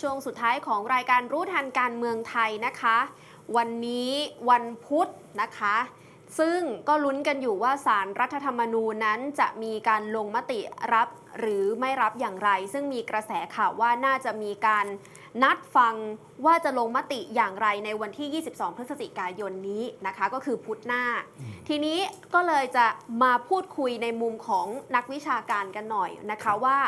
ช่วงสุดท้ายของรายการรู้ทันการเมืองไทยนะคะ วันนี้วันพุธนะคะ ซึ่งก็ลุ้นกันอยู่ว่าสารรัฐธรรมนูญนั้นจะมีการลงมติรับหรือไม่รับอย่างไร ซึ่งมีกระแสข่าวว่าน่าจะมีการนัดฟังว่าจะลงมติอย่างไรในวันที่ 22 พฤศจิกายนนี้นะคะ ก็คือพุธหน้า ทีนี้ก็เลยจะมาพูดคุยในมุมของนักวิชาการกันหน่อยนะคะว่า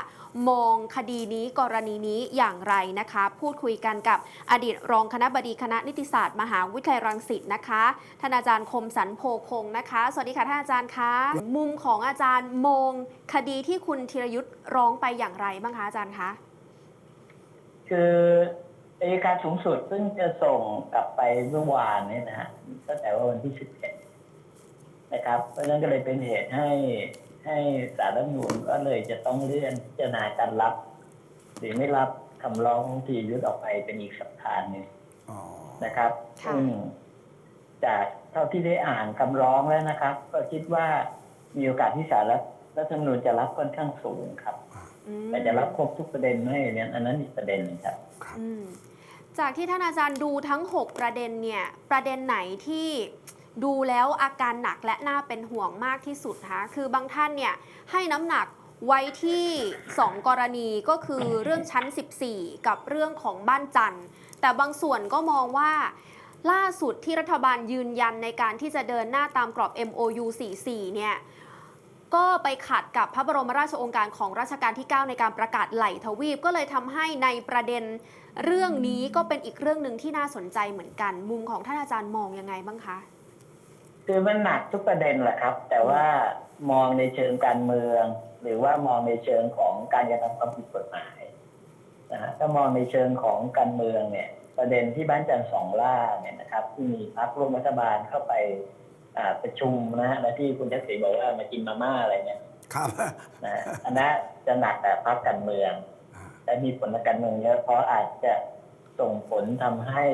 มองคดีนี้กรณีนี้อย่างไรนะคะ พูดคุยกันกับอดีตรองคณะบดีคณะนิติศาสตร์ มหาวิทยาลัยรังสิตนะคะท่านอาจารย์คมสันโพคงนะคะ สวัสดีค่ะท่านอาจารย์คะมุมของอาจารย์มองคดีที่คุณธีรยุทธ์ร้องไปอย่างไรบ้างคะอาจารย์คะ คืออัยการสูงสุดเพิ่งจะส่งกลับไปเมื่อวานเนี่ยนะฮะตั้งแต่ว่าวันที่สิบเอ็ดนะครับ เพราะฉะนั้นก็เลยเป็นเหตุให้ให้สารรัฐธรรมนูญก็เลยจะต้องเลื่อนพิจารณาการรับ หรือไม่รับคำร้องของทียุทธออกไปเป็นอีกสัปดาห์หนึ่งอ๋อนะครับค่ะซึ่งจากเท่าที่ได้อ่านคำร้องแล้วนะครับ ก็คิดว่ามีโอกาสที่สารรัฐ ธรรมนูญจะรับค่อนข้างสูงครับอืมแต่จะรับครบทุกประเด็นไหมเนี่ยอันนั้นอีกประเด็นหนึงครับครับอืมจากที่ท่านอาจารย์ดูทั้ง 6 ประเด็นเนี่ยประเด็นไหนที่ดูแล้วอาการหนักและน่าเป็นห่วงมากที่สุดคะคือบางท่านเนี่ยให้น้ำหนักไว้ที่ 2 กรณีก็คือเรื่องชั้น 14 กับเรื่องของบ้านจันทร์ แต่บางส่วนก็มองว่าล่าสุดที่รัฐบาลยืนยันในการที่จะเดินหน้าตามกรอบ MOU 44 เนี่ย ก็ไปขัดกับพระบรมราชโองการของรัชกาลที่ 9 ในการประกาศไหลทวีป ก็เลยทำให้ในประเด็นเรื่องนี้ก็เป็นอีกเรื่องหนึ่งที่น่าสนใจเหมือนกัน มุมของท่านอาจารย์มองยังไงบ้างคะคือมันหนักทุกประเด็นแหละครับ แต่ว่ามองในเชิงการเมือง หรือว่ามองในเชิงของการกระทำความผิดกฎหมายนะฮะถ้ามองในเชิงของการเมืองเนี่ย ประเด็นที่บ้านจันทร์สองล่าเนี่ยนะครับ ที่มีพรรคร่วมรัฐบาลเข้าไป ประชุมนะฮะและที่คุณทักษิณบอกว่ามากินมาม่าอะไรเนี่ยครับนะฮะอันนั้นจะหนักแต่พรรคการเมืองและมีผลทางการเมืองเยอะเพราะอาจจะส่งผลทำให้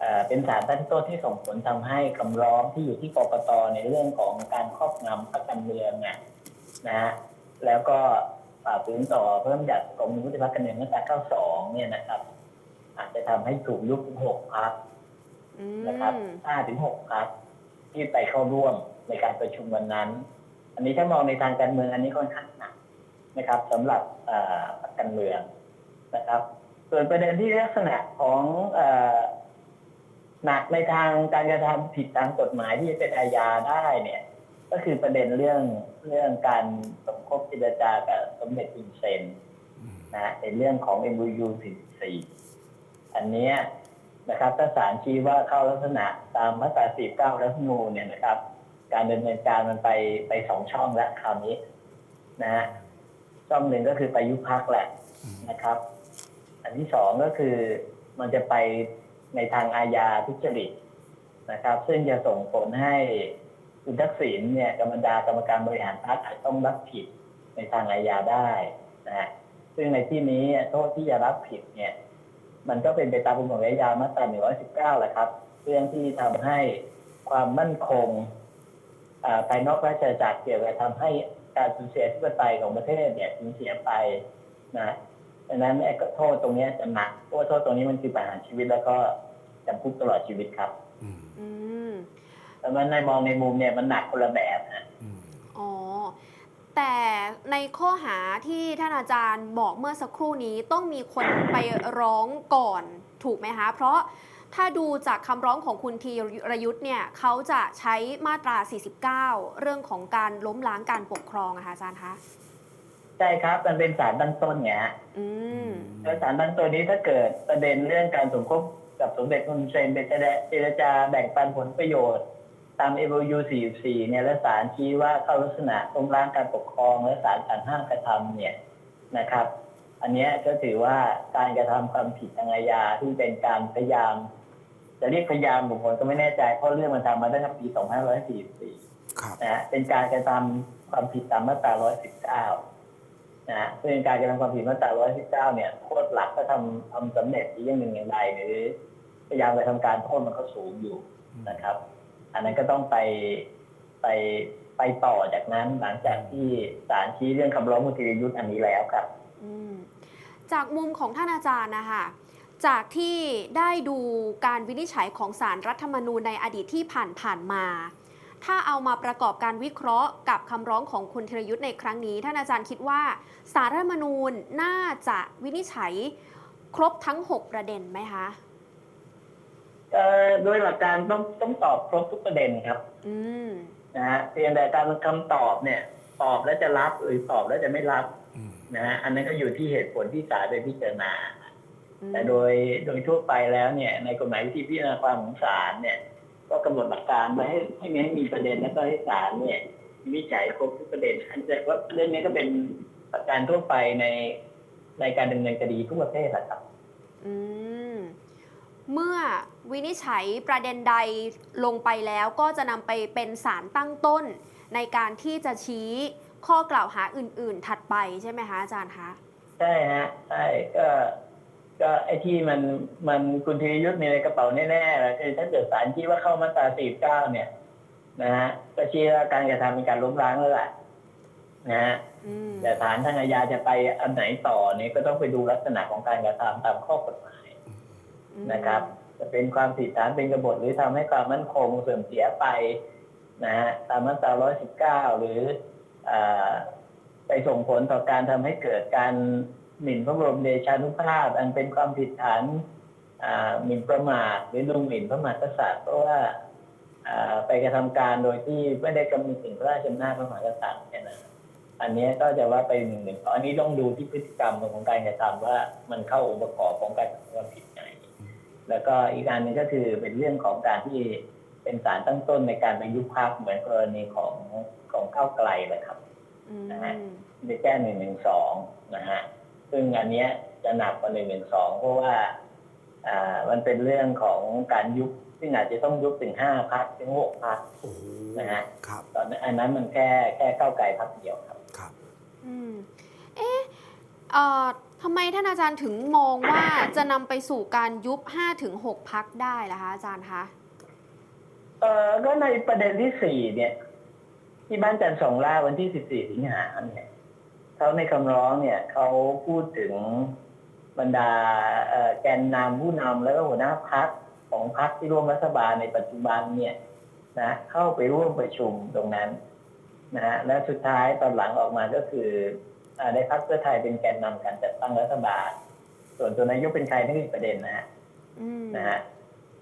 เอ่อเป็นสารตั้งต้นที่ส่งผลทำให้คำร้องที่อยู่ที่กกตในเรื่องของการครอบงำพรรคการเมืองเนี่ยนะฮะแล้วก็ฝ่าฝืนต่อเพิ่มจากกรมวุฒิพัฒน์การเมืองมาตรา92 เนี่ยนะครับ อาจจะทำให้ถูกยุบถึงหกพรรคอืมนะครับห้าถึงหกพรรค ที่ไปเข้าร่วมในการประชุมวันนั้น อันนี้ถ้ามองในทางการเมืองอันนี้ค่อนข้างหนักนะครับสำหรับพรรคการเมืองนะครับ ส่วนประเด็นที่ลักษณะของอหนักในทางการกระทำผิดทางกฎหมายที่จะเป็นอาญาได้เนี่ย ก็คือประเด็นเรื่องเรื่องการสมคบเจรจากับสมเด็จอินเซนอืมนะในเรื่องของ MVU 44อันเนี้ย นะครับถ้าศาลชี้ว่าเข้าลักษณะตามมาตรา49รัฐธรรมนูญเนี่ยนะครับ การดำเนินการมันไปไปสองช่องแล้วคราวนี้นะฮะช่องหนึ่งก็คือไปยุบพักแหละนะครับ อันที่สองก็คือมันจะไปในทางอาญาทุจริตนะครับ ซึ่งจะส่งผลให้คุณทักษิณเนี่ยกรรมดากรรมการบริหารพรรคอาจต้องรับผิดในทางอาญาได้นะฮะซึ่งในที่นี้โทษที่จะรับผิดเนี่ย มันก็เป็นไปตามประมวลกฎหมายยามาตรา119แหละครับ เรื่องที่ทำให้ความมั่นคงอ่าภายนอกราชอาณาจักรเกี่ยวกับทำให้การสูญเสียที่ปไตยของประเทศเนี่ยสูญเสียไปนะดังนั้นไอ้โทษตรงเนี้ยจะหนักเพราะว่าโทษตรงนี้มันคือประหารชีวิตแล้วก็จำคุกตลอดชีวิตครับอืมอืมแต่มันในมองในมุมเนี่ยมันหนักคนละแบบนะอืมอ๋อ แต่ในข้อหาที่ท่านอาจารย์บอกเมื่อสักครู่นี้ต้องมีคนไปร้องก่อนถูกไหมคะเพราะถ้าดูจากคำร้องของคุณธีรยุทธ์เนี่ยเขาจะใช้มาตรา 49 เรื่องของการล้มล้างการปกครองอะค่ะอาจารย์คะใช่ครับมันเป็นสารตั้งต้นไงฮะอืมแล้วสารตั้งต้นนี้ถ้าเกิดประเด็นเรื่องการสมคบกับสมเด็จคุณเซนเป็นเจรจาแบ่งปันผลประโยชน์ ตาม MOU 44 เนี่ยและศาลชี้ว่าเข้าลักษณะล้มล้างการปกครองและศาลสั่งห้ามกระทำเนี่ยนะครับ อันนี้ก็ถือว่าการกระทำความผิดทางอาญาที่เป็นการพยายาม จะเรียกพยายามบุคคลก็ไม่แน่ใจเพราะเรื่องมันทำมาตั้งแต่ปี 2544ครับนะฮะเป็นการกระทำความผิดตามมาตรา 119 นะฮะเป็นการกระทำความผิดมาตรา 119 เนี่ยโทษหลักก็ทำทำสำเร็จหรือยังหนึ่งอย่างใดหรือพยายามกระทำการโทษมันก็สูงอยู่นะครับ อันนั้นก็ต้องไปไปไปต่อจากนั้นหลังจากที่ศาลชี้เรื่องคำร้องคุณธีรยุทธ์อันนี้แล้วครับจากมุมของท่านอาจารย์นะคะจากที่ได้ดูการวินิจฉัยของสารรัฐธรรมนูญในอดีตที่ผ่านๆมา ถ้าเอามาประกอบการวิเคราะห์กับคำร้องของคุณธีรยุทธ์ในครั้งนี้ ท่านอาจารย์คิดว่าสารรัฐธรรมนูญน่าจะวินิจฉัยครบทั้ง 6 ประเด็นไหมคะ เอ่อโดยหลักการต้องต้องตอบครบทุกประเด็นครับอืมนะฮะเพียงแต่การคำตอบเนี่ย ตอบแล้วจะรับหรือตอบแล้วจะไม่รับอืมนะฮะอันนั้นก็อยู่ที่เหตุผลที่ศาลไปพิจารณา อืมแต่โดยโดยทั่วไปแล้วเนี่ย ในกฎหมายวิธีพิจารณาความของศาลเนี่ย ก็กำหนดหลักการไว้ให้ให้มีให้มีประเด็นแล้วก็ให้ศาลเนี่ยวินิจฉัยครบทุกประเด็นอันจะว่าเรื่องนี้ก็เป็นหลักการทั่วไปในในการดำเนินคดีทุกประเภทแหละครับ อืมเมื่อ วินิจฉัยประเด็นใดลงไปแล้วก็จะนำไปเป็นสารตั้งต้น ในการที่จะชี้ข้อกล่าวหาอื่น ๆ ถัดไปใช่ไหมคะอาจารย์คะใช่ฮะใช่ก็ก็ไอ้ที่มันมันคุณธีรยุทธ์มีในกระเป๋าแน่ๆแล้วคือถ้าเกิดศาลชี้ว่าเข้ามาตราสี่เก้าเนี่ย นะฮะก็ชี้ว่าการกระทำเป็นการล้มล้างแล้วแหละนะฮะอืมแต่ฐานทางอาญาจะไปอันไหนต่อเนี่ยก็ต้องไปดูลักษณะของการกระทำตามข้อกฎหมายนะครับ จะเป็นความผิดฐานเป็นกบฏหรือทำให้ความมั่นคงเสื่อมเสียไปนะฮะตามมาตรา119 หรืออไปส่งผลต่อการทำให้เกิดการหมิ่นพระบรมเดชานุภาพ อันเป็นความผิดฐานหมิ่นประมาทหรือดูหมิ่นพระมหากษัตริย์เพราะว่าไปกระทำการโดยที่ไม่ได้กำหนดถึงพระราชอำนาจพระมหากษัตริย์เนี่ยนะอันนี้ก็จะว่าไปหนึ่งหนึ่งอันนี้ต้องดูที่พฤติกรรมของการกระทำว่ามันเข้าองค์ประกอบของการกระทำความผิด แล้วก็อีกอันหนึงก็คือเป็นเรื่องของการที่เป็นสารตั้งต้นในการไปยุบพักเหมือนกรณีของของก้าวไกลเลยครับอืมนะฮะไปแก้หนึ่งหนึ่งสองนะฮะซึ่งอันเนี้ยจะหนักกว่าหนึ่งหนึ่งสองเพราะว่าอ่ามันเป็นเรื่องของการยุบซึ่งอาจจะต้องยุบถึงห้าพักถึงหกพักโอ้โหนะฮะครับตอนนั้นอันนั้นมันแค่แค่ก้าวไกลพักเดียวครับครับ อืมเอ๊ะ เอ่อทำไมท่านอาจารย์ถึงมองว่าจะนำไปสู่การยุบ 5-6พักได้ล่ะคะอาจารย์คะ เอ่อก็ในประเด็นที่สี่เนี่ย ที่บ้านจันทร์สองล่าวันที่สิบสี่สิงหาเนี่ยเขาในคำร้องเนี่ยเขาพูดถึงบรรดาเอ่อแกนนำผู้นำแล้วก็หัวหน้าพักของพักที่ร่วมรัฐบาลในปัจจุบันเนี่ยนะเข้าไปร่วมประชุมตรงนั้นนะฮะและสุดท้ายตอนหลังออกมาก็คือ ได้พักเพื่อไทยเป็นแกนนำการจัดตั้งรัฐบาล ส่วนตัวนายกเป็นใครนั่นอีกประเด็นนะฮะอืมนะฮะ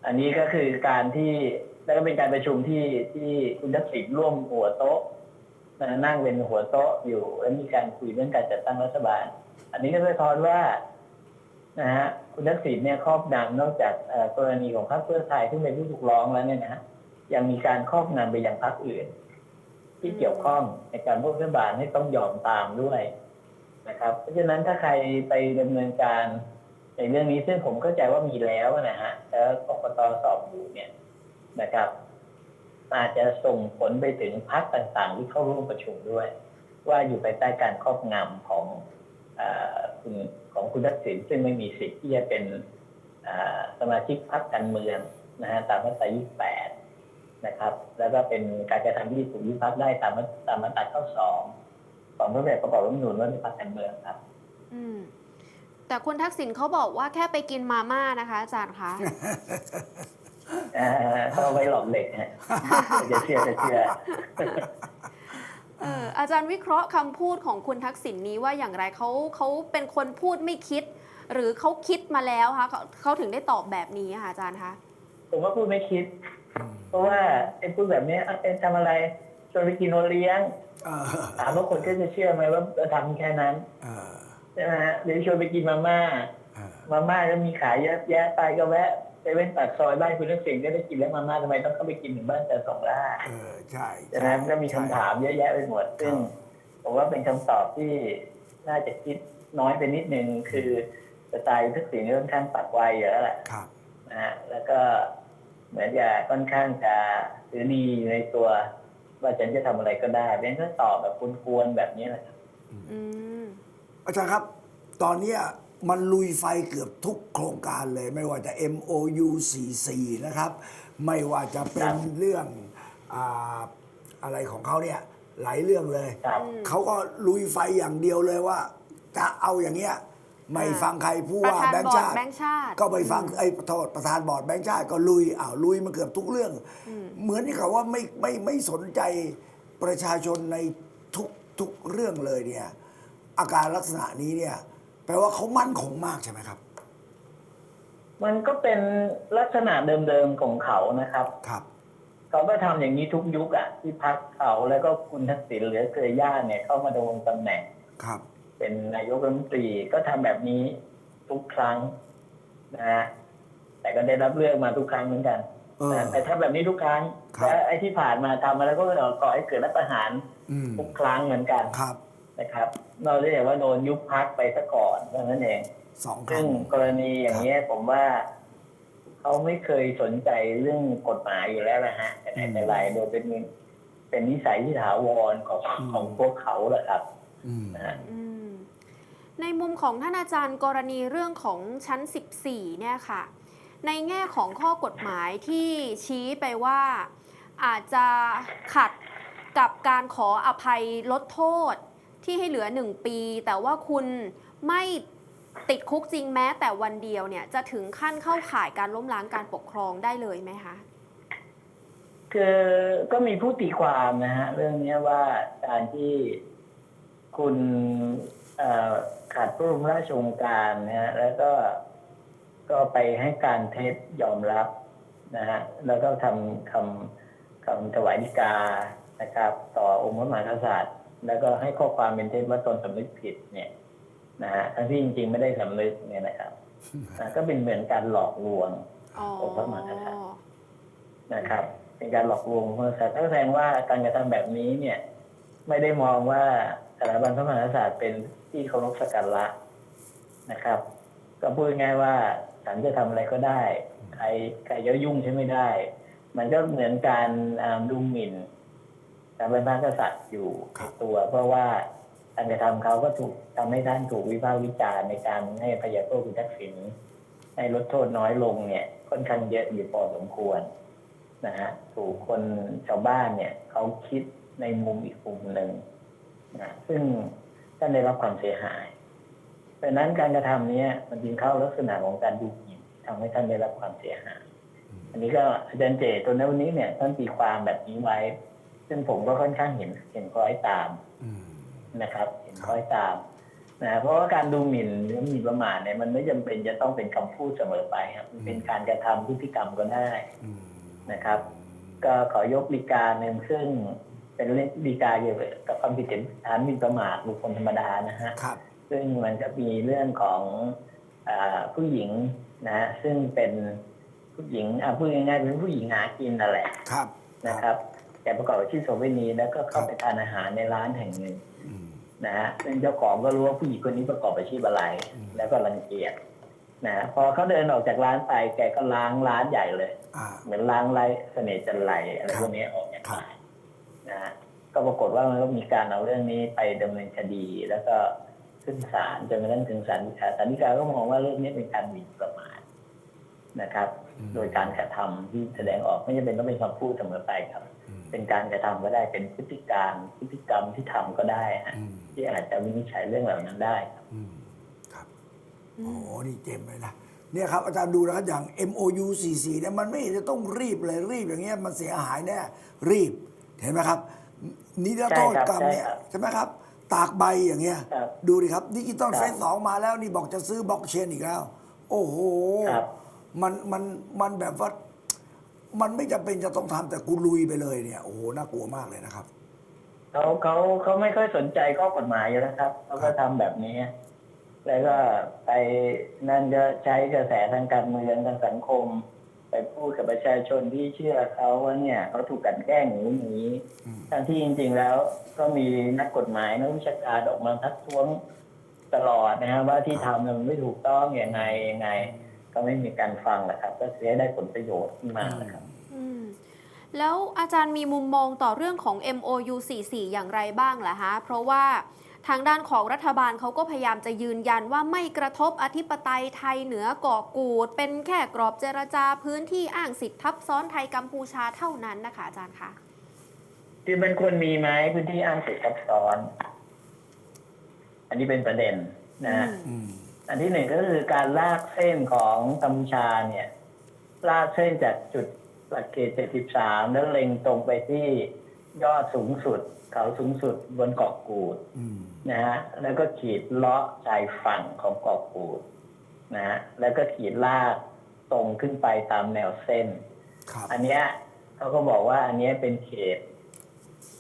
อันนี้ก็คือการที่แล้วก็เป็นการประชุมที่ที่คุณทักษิณร่วมหัวโต๊ะนะนั่งเป็นหัวโต๊ะอยู่ แล้วมีการคุยเรื่องการจัดตั้งรัฐบาล อันนี้ก็สะท้อนว่านะฮะคุณทักษิณเนี่ยครอบงำนอกจากเอ่อกรณีของพรรคเพื่อไทยที่เป็นผู้ถูกร้องแล้วเนี่ยนะฮะยังมีการครอบงำไปยังพรรคอื่น ที่เกี่ยวข้องในการร่วมรัฐบาลให้ต้องยอมตามด้วยนะครับ เพราะฉะนั้นถ้าใครไปดำเนินการในเรื่องนี้ซึ่งผมเข้าใจว่ามีแล้วนะฮะแล้วกกตสอบอยู่เนี่ยนะครับ อาจจะส่งผลไปถึงพรรคต่างๆ ที่เข้าร่วมประชุมด้วย ว่าอยู่ภายใต้การครอบงำของอคุณของคุณทักษิณซึ่งไม่มีสิทธิ์ที่จะเป็นสมาชิกพรรคการเมืองนะฮะตามมาตรา 28 นะครับ แล้วก็เป็นการกระทำที่ถูกยุบพรรคได้ตามมาตามมาตราข้อ2ของพระราชประกอบรัฐธรรมนูญว่าเป็นพรรคการเมืองครับ อืม แต่คุณทักษิณเขาบอกว่าแค่ไปกินมาม่านะคะอาจารย์คะเอ่อเขาเอาไว้หลอมเหล็กฮะจะเชื่อจะเชื่อเอออาจารย์วิเคราะห์คำพูดของคุณทักษิณนี้ว่าอย่างไรเขาเขาเป็นคนพูดไม่คิด หรือเขาคิดมาแล้วคะเขาเขาถึงได้ตอบแบบนี้อะค่ะอาจารย์คะผมว่าพูดไม่คิด เพราะว่าไอ้พูดแบบนี้อะเป็นทำอะไรชวนไปกินโอเลี้ยงเออถามว่าคนก็จะเชื่อไหมว่าเราทำแค่นั้นเออใช่ไหมฮะหรือชวนไปกินมาม่าเออมาม่าก็มีขายเยอะแยะไปก็แวะไปเว้นปากซอยบ้านคุณทักษิณก็ได้กินแล้วมาม่าทำไมต้องเข้าไปกินถึงบ้านแต่สองล่าเออใช่ฉะนั้นก็มีคำถามเยอะแยะไปหมดซึ่งผมว่าเป็นคำตอบที่น่าจะคิดน้อยไปนิดนึงคือสไตล์ทักษิณค่อนข้างปักไวอยู่แล้วแหละครับนะฮะแล้วก็ เหมือนจะค่อนข้างจะถือดีในตัว ว่าฉันจะทำอะไรก็ได้เป็นก็ตอบแบบกวนๆแบบนี้แหละครับอืมอาจารย์ครับ ตอนเนี้ยมันลุยไฟเกือบทุกโครงการเลย ไม่ว่าจะ MOU 44นะครับ ไม่ว่าจะเป็ครันบเรื่องอาอะไรของเขาเนี่ย หลายเรื่องเลยครับอืมเขาก็ลุยไฟอย่างเดียวเลยว่า จะเอาอย่างเงี้ย ไม่ฟังใครผู้ประว่าธานแบงบค์อร์ดชาติแบงค์ชาติ ก็ไปฟังไอ้โทษประธานบอร์ดแบงค์ชาติก็ลุยอ้าวลุยมาเกือบทุกเรื่อง เหมือนที่เขาว่าไม่ไม่ไม่สนใจประชาชนในทุกทุกเรื่องเลยเนี่ย อาการลักษณะนี้เนี่ย แปลว่าเขามั่นคงมากใช่ไหมครับ มันก็เป็นลักษณะเดิมๆของเขานะครับครับเขาก็ทำอย่างนี้ทุกยุคอะที่พักเขาแล้วก็คุณทักษิณเหลือเกยย่าเนี่ยเข้ามาดำรงตำแหน่งครับ เป็นนายกรัฐมนตรีก็ทำแบบนี้ทุกครั้งนะฮะแต่ก็ได้รับเลือกมาทุกครั้งเหมือนกันเออนะแต่ทำแบบนี้ทุกครั้งครับและไอ้ที่ผ่านมาทำมาแล้วก็ก่อให้เกิดรัฐประหารอืมทุกครั้งเหมือนกันครับนะครับ เราได้เห็นว่าโดนยุบพักไปซะก่อนเท่านั้นเองสองคซึ่รั้งงกรณีอย่างนี้ยผมว่าเขาไม่เคยสนใจเรื่องกฎหมายอยู่แล้วนะฮะแต่ไหนแต่ไรโดยเป็นเป็นนิสัยที่ถาวรของของพวกเขาแหละครับอืมนะฮะอืม ในมุมของท่านอาจารย์กรณีเรื่องของชั้น 14 เนี่ยค่ะ ในแง่ของข้อกฎหมายที่ชี้ไปว่าอาจจะขัดกับการขออภัยลดโทษที่ให้เหลือ 1 ปี แต่ว่าคุณไม่ติดคุกจริงแม้แต่วันเดียวเนี่ยจะถึงขั้นเข้าข่ายการล้มล้างการปกครองได้เลยไหมคะคือก็มีผู้ตีความนะฮะเรื่องนี้ว่าการที่คุณเอ่อ ขาดผู้ร่วมราชองค์การนะฮะแล้วก็ก็ไปให้การเท็จยอมรับนะฮะแล้วก็ทำคำคำถวายฎีกานะครับ ต่อองค์พระมหากษัตริย์ แล้วก็ให้ข้อความเป็นเท็จว่าตนสำนึกผิดเนี่ยนะฮะทั้งที่จริงๆไม่ได้สำนึกเนี่ยนะครับนะก็เป็นเหมือนการหลอกลวงอ๋อองค์พระมหากษัตริย์นะครับ เป็นการหลอกลวงพระมหากษัตริย์ก็แสดงว่าการกระทำแบบนี้เนี่ย ไม่ได้มองว่าสถาบันพระมหากษัตริย์เป็นที่เคารพสักการะนะครับ ก็พูดง่ายๆว่าฉันจะทำอะไรก็ได้ ใครใครจะยุ่งใช่ไม่ได้ มันก็เหมือนการอ่าดูหมิ่นสถาบันพระมหากษัตริย์อยู่ครับในตัว เพราะว่าการกระทำเขาก็ถูกทำให้ท่านถูกวิพากษ์วิจารณ์ในการให้พยาโทษคุณทักษิณให้ลดโทษน้อยลงเนี่ย ค่อนข้างเยอะอยู่พอสมควรนะฮะถูกคนชาวบ้านเนี่ยเขาคิด ในมุมอีกมุมหนึ่งนะซึ่งท่านได้รับความเสียหายเพราะฉะนั้นการกระทำเนี้ยมันจึงเข้าลักษณะของการดูหมิ่นทำให้ท่านได้รับความเสียหายอันนี้ก็อาจารย์เจตัวในวันนี้เนี่ยท่านตีความแบบนี้ไว้ ซึ่งผมก็ค่อนข้างเห็นเห็นคล้อยตามอืมนะครับ เห็นคล้อยตามนะเพราะว่าการดูหมิ่นหรือหมิ่นประมาทเนี่ยมันไม่จำเป็นจะต้องเป็นคำพูดเสมอไปครับ มันเป็นการกระทำพฤติกรรมก็ได้อืมนะครับ ก็ขอยกดีกาหนึ่งซึ่ง เป็นเรื่องดีกาเกี่ยวกับความผิดฐานหมิ่นประมาทบุคคลธรรมดานะฮะครับซึ่งมันจะมีเรื่องของอาผู้หญิงนะฮะซึ่งเป็นผู้หญิงอะพูดง่ายๆเป็นผู้หญิงหากินนั่นแหละครับนะครับ แต่ประกอบอาชีพโสเภณีแล้วก็เข้าไปทานอาหารในร้านแห่งหนึ่งอืมนะฮะซึ่งเจ้าของก็รู้ว่าผู้หญิงคนนี้ประกอบอาชีพอะไรอืมแล้วก็รังเกียจนะฮะพอเขาเดินออกจากร้านไปแกก็ล้างร้านใหญ่เลยอ่าเหมือนล้างไรเสน่ห์จันไรอะไรพวกนี้ออกจากครับร้าน นะฮะก็ปรากฏว่ามันก็มีการเอาเรื่องนี้ไปดำเนินคดี แล้วก็ขึ้นศาลจนกระทั่งถึงศาลฎีกาศาลฎีกาก็มองว่าเรื่องนี้เป็นการหมิ่นประมาทนะครับอืมโดยการกระทำที่แสดงออกไม่จำเป็นต้องเป็นคำพูดเสมอไปครับอืมเป็นการกระทำก็ได้เป็นพฤติการพฤติกรรมที่ทำก็ได้ฮะอืมที่อาจจะวินิจฉัยเรื่องเหล่านั้นได้ครับอืมครับอืโอ้มโหนี่เจ็บเลยนะเนี่ยครับอาจารย์ดูนะครับอย่าง MOU 44เนี่ยมันไม่เห็นจะต้องรีบเลยรีบอย่างเงี้ยมันเสียหายแน่รีบ เห็นไหมครับ นิรโทษกรรมเนี่ยใช่ครับใช่ไหมครับ ตากใบอย่างเงี้ยครับดูดิครับดิจิตอลครับเฟสสองมาแล้วนี่บอกจะซื้อบล็อกเชนอีกแล้ว โอ้โหครับมันมันมันแบบว่ามันไม่จำเป็นจะต้องทำแต่กูลุยไปเลยเนี่ยโอ้โหน่ากลัวมากเลยนะครับเขาเขาเขาไม่ค่อยสนใจข้อกฎหมายอยู่แล้วครับเขาก็ทำแบบนี้ แล้วก็ไปนั่นจะใช้กระแสทางการเมืองทางสังคม ไปพูดกับประชาชนที่เชื่อเขาว่าเนี่ยเขาถูกกลันแกล้งอย่างนี้อย่างนี้อืมทั้งที่จริง ๆ แล้วก็มีนักกฎหมายนักวิชาการออกมาทักท้วงตลอดนะฮะว่าที่ทำเนี่ยมันไม่ถูกต้องอย่างไงยังไง ก็ไม่มีการฟังแหละครับ ก็เสียได้ผลประโยชน์ขึ้นมานะครับอืมแล้วอาจารย์มีมุมมองต่อเรื่องของ MOU 44อย่างไรบ้างล่ะฮะเพราะว่า ทางด้านของรัฐบาลเขาก็พยายามจะยืนยันว่าไม่กระทบอธิปไตยไทยเหนือเกาะกูด เป็นแค่กรอบเจรจาพื้นที่อ้างสิทธิทับซ้อนไทยกัมพูชาเท่านั้นนะคะอาจารย์คะที่มันควรมีไหมพื้นที่อ้างสิทธิ์ซับซ้อน อันนี้เป็นประเด็นนะฮะอืมอืมอันที่หนึ่งก็คือการลากเส้นของกัมพูชาเนี่ย ลากเส้นจากจุดหลักเกณฑ์73 แล้วเล็งตรงไปที่ยอดสูงสุด เขาสูงสุดบนเกาะกูดอืม นะฮะแล้วก็ขีดเลาะชายฝั่งของเกาะกูดนะฮะแล้วก็ขีดลากตรงขึ้นไปตามแนวเส้นครับอันเนี้ยเขาก็บอกว่าอันเนี้ยเป็นเขต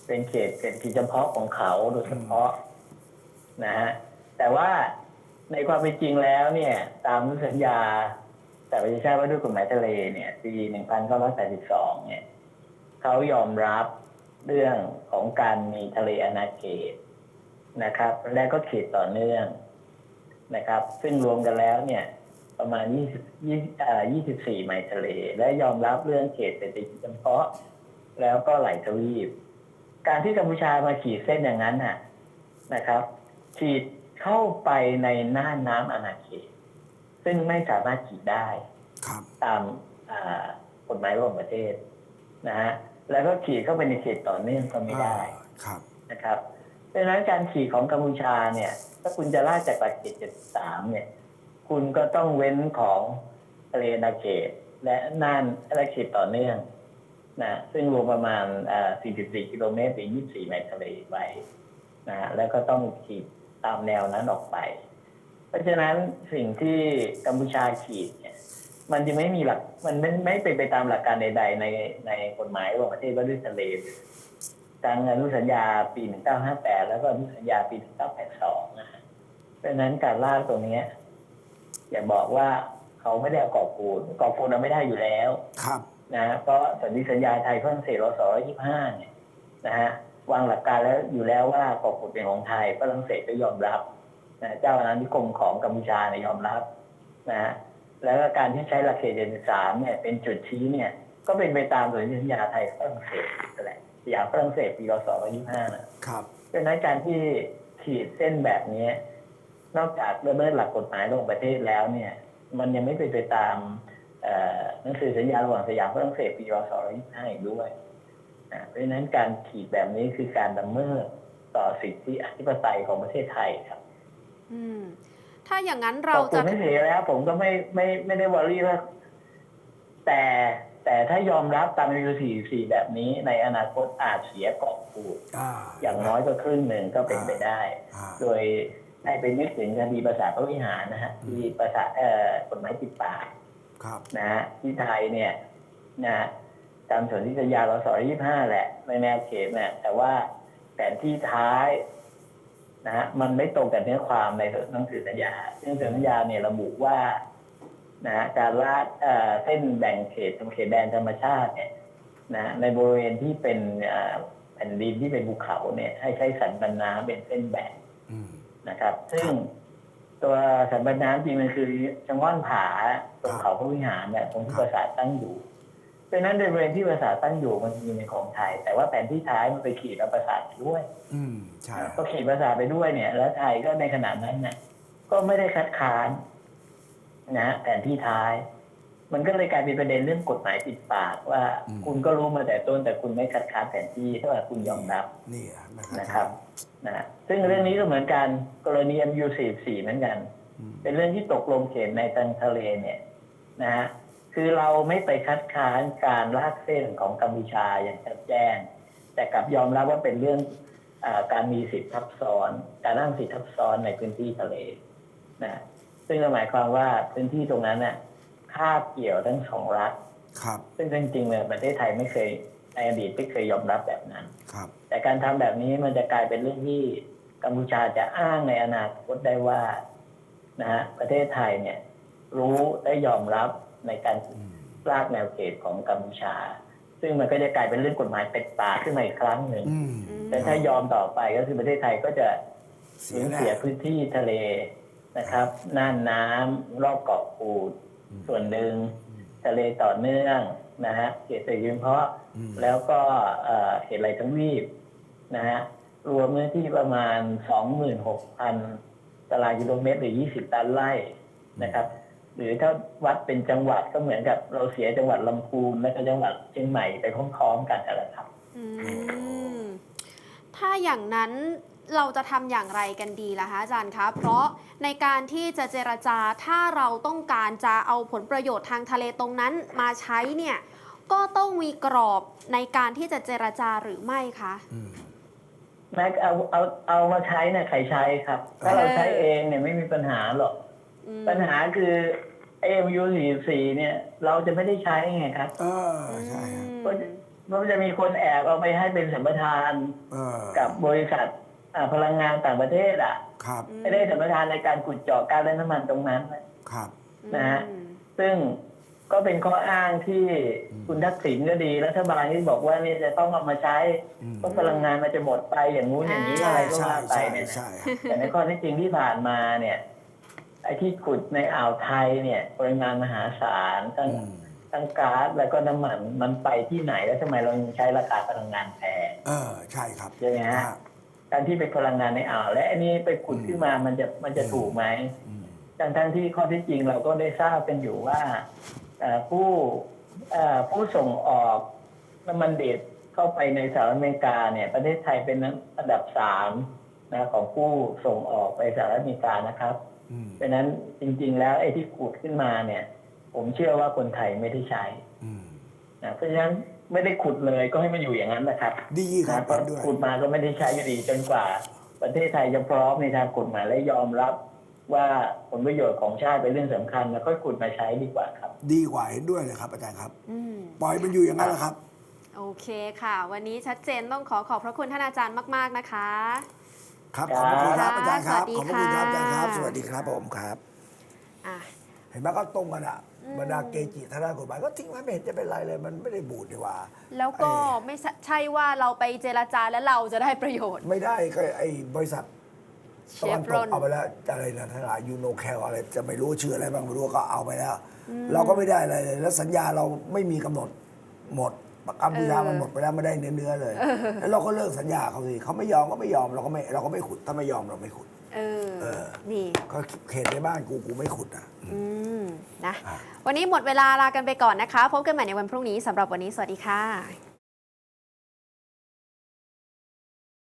เป็นเขตเป็นที่เฉพาะของเขาโดยเฉพาะนะฮะแต่ว่าในความเป็นจริงแล้วเนี่ย ตามสัญญา แต่ประชาชาติว่าด้วยกฎหมายทะเลเนี่ยปี 1982 เนี่ยเขายอมรับเรื่องของการมีทะเลอาณาเขต นะครับ และก็เขตต่อเนื่องนะครับ ซึ่งรวมกันแล้วเนี่ยประมาณ 20 20อ่า24ไมล์ทะเล และยอมรับเรื่องเขตเศรษฐกิจเฉพาะ แล้วก็ไหลทวีป การที่กัมพูชามาขีดเส้นอย่างนั้นน่ะนะครับ ขีดเข้าไปในน่านน้ำอาณาเขต ซึ่งไม่สามารถขีดได้ครับตามอ่ากฎหมายระหว่างประเทศนะฮะแล้วก็ขีดเข้าไปในเขตต่อเนื่องก็ไม่ได้อ่าครับนะครับ ดังนั้นการขี่ของกัมพูชาเนี่ย ถ้าคุณจะล่ากจากหลักเขต73เนี่ย คุณก็ต้องเว้นของทะเลนาเขตและน่านและเขตต่อเนื่องนะซึ่งรวมประมาณอ่า44 กิโลเมตรหรือ24 ไมล์ทะเลไว้นะฮะแล้วก็ต้องขีดตามแนวนั้นออกไป เพราะฉะนั้นสิ่งที่กัมพูชาขีดเนี่ย มันจะไม่มีหลัก มันไม่ไม่เป็นไปตามหลักการใด ๆ ในในกฎหมายระหว่างประเทศว่าด้วยทะเล ทางอนุสัญญาปี 1958 แล้วก็อนุสัญญาปี 1982 นะฮะเพราะฉะนั้นการล่าตรงเนี้ยอย่าบอกว่าเขาไม่ได้เอากอบปูนกอบปูนเราไม่ได้อยู่แล้ว ครับนะเพราะสันติสัญญาไทยฝรั่งเศสรศ25เนี่ยนะฮะวางหลักการแล้วอยู่แล้วว่ากอบปูนเป็นของไทยฝรั่งเศสก็ยอมรับนะเจ้าอาณานิคมของกัมพูชาเนี่ยยอมรับนะฮะแล้วก็การที่ใช้หลักเขต73เนี่ยเป็นจุดชี้เนี่ย ก็เป็นไปตามสันติสัญญาไทยฝรั่งเศสนั่นแหละ สยามฝรั่งเศสปีรศ25นะครับดังนั้นการที่ขีดเส้นแบบนี้ นอกจากละเมิดหลักกฎหมายระหว่างประเทศแล้วเนี่ย มันยังไม่เป็นไปตามเอ่อหนังสือสัญญาระหว่างสยามฝรั่งเศสปีรศ25อีกด้วยนะเพราะฉะนั้นการขีดแบบนี้คือการละเมิดต่อสิทธิอธิปไตยของประเทศไทยครับ อืม ถ้าอย่างนั้นเราขอบคุจะณไม่เสียแล้ว ผมก็ไม่ไม่ไม่ได้วอรี่ว่าแต่ แต่ถ้ายอมรับตามยูสี่สี่แบบนี้ในอนาคตอาจเสียเกาะกูดอ่าอย่างน้อยก็ครึ่งหนึ่งก็เป็นไปได้อ่าโดยให้ไปนึกถึงคดีประสาทพระวิหารนะฮะที่ประสาทเอ่อกฎหมายติดปากครับนะฮะที่ไทยเนี่ยนะฮะตามส่วนที่สัญญาเราสอยี่ห้าแหละในแนวเขตเนี่ยแต่ว่าแผนที่ท้ายนะฮะมันไม่ตรงกับเนื้อความในหนังสือสัญญาหนังสือสัญญาเนี่ยระบุว่า นะฮะการลาดเอ่อเส้นแบ่งเขตเขตแดนธรรมชาติเนี่ยนะฮะในบริเวณที่เป็นเอ่อแผ่นดินที่เป็นภูเขาเนี่ยให้ใช้สันบันน้ำเป็นเส้นแบ่งอืมนะครับ ซึ่งตัวสันบันน้ำจริงมันคือจังหว่านผาตรงเขาพระวิหารเนี่ยตรงที่ครับปราสาทตั้งอยู่เพราะฉะนั้นในบริเวณที่ปราสาทตั้งอยู่มันมีในของไทย แต่ว่าแผนที่ท้ายมันไปขีดเอาปราสาทไปด้วย อืมใช่ก็ขีดปราสาทไปด้วยเนี่ย แล้วไทยก็ในขณะนั้นเนี่ยก็ไม่ได้คัดค้าน นะฮะแผนที่ท้าย มันก็เลยกลายเป็นประเด็นเรื่องกฎหมายติดปากว่า คุณก็รู้มาแต่ต้นแต่คุณไม่คัดค้านแผนที่ถ้าว่าคุณยอมรับนี่อะนะนะคครัรับบนะฮะซึ่งเรื่องนี้ก็เหมือนกันกรณี MU44 เหมือนกันอืมเป็นเรื่องที่ตกลงเขตในทางทะเลเนี่ยนะฮะคือเราไม่ไปคัดค้านการลากเส้นของกัมพูชาอย่างชัดแจ้ง แต่กลับยอมรับว่าเป็นเรื่องอาการมีสิทธิทับซ้อน การอ้างสิทธิทับซ้อนในพื้นที่ทะเลนะ ซึ่งก็หมายความว่าพื้นที่ตรงนั้นน่ะคาบเกี่ยวทั้งสองรัฐครับ ซึ่งจริงๆเนี่ยประเทศไทยไม่เคยในอดีตไม่เคยยอมรับแบบนั้น ครับ แต่การทำแบบนี้มันจะกลายเป็นเรื่องที่กัมพูชาจะอ้างในอนาคตได้ว่านะฮะประเทศไทยเนี่ย รู้และยอมรับในการอืมลากแนวเขตของกัมพูชา ซึ่งมันก็จะกลายเป็นเรื่องกฎหมายเป็ดปากขึ้นมาอีกครั้งหนึ่งอืมแต่ถ้ายอมต่อไปก็คือประเทศไทยก็จะเสีสูยญแน่เสียพื้นที่ทะเล นะครับ น่านน้ำรอบเกาะกูดอืมส่วนหนึ่งทะเลต่อเนื่องนะฮะเขตเศรษฐกิจเพาะอืมแล้วก็เอ่อเขตไหลทั้งวีปนะฮะรวมเนื้อที่ประมาณ 26,000 ตารางกิโลเมตรหรือ 20ล้านไร่นะครับ หรือถ้าวัดเป็นจังหวัดก็เหมือนกับเราเสียจังหวัดลำพูนและก็จังหวัดเชียงใหม่ไปพร้อมๆกันนั่นแหละครับอืมถ้าอย่างนั้น เราจะทำอย่างไรกันดีล่ะคะอาจารย์คะเพราะในการที่จะเจรจาถ้าเราต้องการจะเอาผลประโยชน์ทางทะเลตรงนั้นมาใช้เนี่ยก็ต้องมีกรอบในการที่จะเจรจาหรือไม่คะอืมแม็กเอาเอาเอามาใช้เนี่ยใครใช้ครับ ถ้าเราใช้เองเนี่ยไม่มีปัญหาหรอกอืมปัญหาคือเอ็มยูสี่สี่เนี่ย เราจะไม่ได้ใช้ไงครับเออใช่ครับเพราะเพราะจะมีคนแอบเอาไปให้เป็นสัมปทานเออกับบริษัทอ่า พลังงานต่างประเทศอะครับไม่ได้สัมปทานในการขุดเจาะก๊าซและน้ำมันตรงนั้นนะครับนะฮะอืมซึ่งก็เป็นข้ออ้างที่อืมคุณทักษิณก็ดีรัฐบาลที่บอกว่าเนี่ยจะต้องเอามาใช้อืมเพราะพลังงานมันจะหมดไปอย่างนู้นอย่างนี้ใช่อะไรก็ใช่ว่าไปใช่เนี่ยนะใช่แต่ในข้อที่จริงที่ผ่านมาเนี่ยไอ้ที่ขุดในอ่าวไทยเนี่ยปริมาณมหาศาลทั้งอืมทั้งก๊าซแล้วก็น้ำมันมันไปที่ไหนแล้วทำไมเรายังใช้ราคาพลังงานแพงเออใช่ครับใช่ไหมฮะฮะ การที่เป็นพลังงานในอ่าวและอันนี้ไปขุดขึ้นมามันจะมันจะถูกไหมอืมทั้งทั้งที่ข้อที่จริงเราก็ได้ทราบกันอยู่ว่าเอ่อผู้เอ่อผู้ส่งออกน้ำมันดิบเข้าไปในสหรัฐอเมริกาเนี่ย ประเทศไทยเป็นอันดับสามนะของผู้ส่งออกไปสหรัฐอเมริกานะครับอืมเพราะฉะนั้นจริง ๆ แล้วไอ้ที่ขุดขึ้นมาเนี่ย ผมเชื่อว่าคนไทยไม่ได้ใช้อืมนะเพราะฉะนั้น ไม่ได้ขุดเลยก็ให้มันอยู่อย่างนั้นนะครับดีครันะบเพราะเห็นด้วยขุดมาก็ไม่ได้ใช้อยู่ดีจนกว่า ประเทศไทยจะพร้อมในทางกฎหมายและยอมรับ ว่าผลประโยชน์ของชาติเป็นเรื่องสำคัญ แล้วก็ขุดมาใช้ดีกว่าครับ ดีกว่าเห็นด้วยเลยครับอาจารย์ครับอืมปล่อยมันอยู่อย่างนั้นแหละครับ โอเคค่ะ วันนี้ชัดเจนต้องขอขอบพระคุณท่านอาจารย์มาก ๆนะคะ ครับขอบพระคุณครับอาจารย์ครับ สวัสดีขอบพระคุณครับอาจารย์ครับค่ะสวัสดีครับผมครับอะเห็นไหมก็ตรงกันอะ บรรดาเกจิทางด้านกฎหมายก็ทิ้งไว้ไม่เห็นจะเป็นไรเลย มันไม่ได้บูดดีกว่า แล้วก็เอ่อไม่ใช่ว่าเราไปเจรจาแล้วเราจะได้ประโยชน์ ไม่ได้ก็ไอ้บริษัทเชตะวันฟตรกอนเอาไปแล้วอะไรนะทั้งหลายยูโนแคลอะไรจะไม่รู้ชื่ออะไรบ้างไม่รู้ก็เอาไปแล้ว เราก็ไม่ได้อะไรเลยแล้วสัญญาเราไม่มีกำหนดหมด กัมพูชาเออมันหมดไปแล้วไม่ได้เนื้อเนื้อๆเลย แล้วเราก็เลิกสัญญาเขาสิเขาไม่ยอมก็ไม่ยอมเราก็ไม่เราก็ไม่ขุดถ้าไม่ยอมเราไม่ขุด เออ เออ นี่ ก็เขตในบ้านกูกูไม่ขุดอะ อืม นะอะวันนี้หมดเวลาลากันไปก่อนนะคะ พบกันใหม่ในวันพรุ่งนี้สำหรับวันนี้สวัสดีค่ะ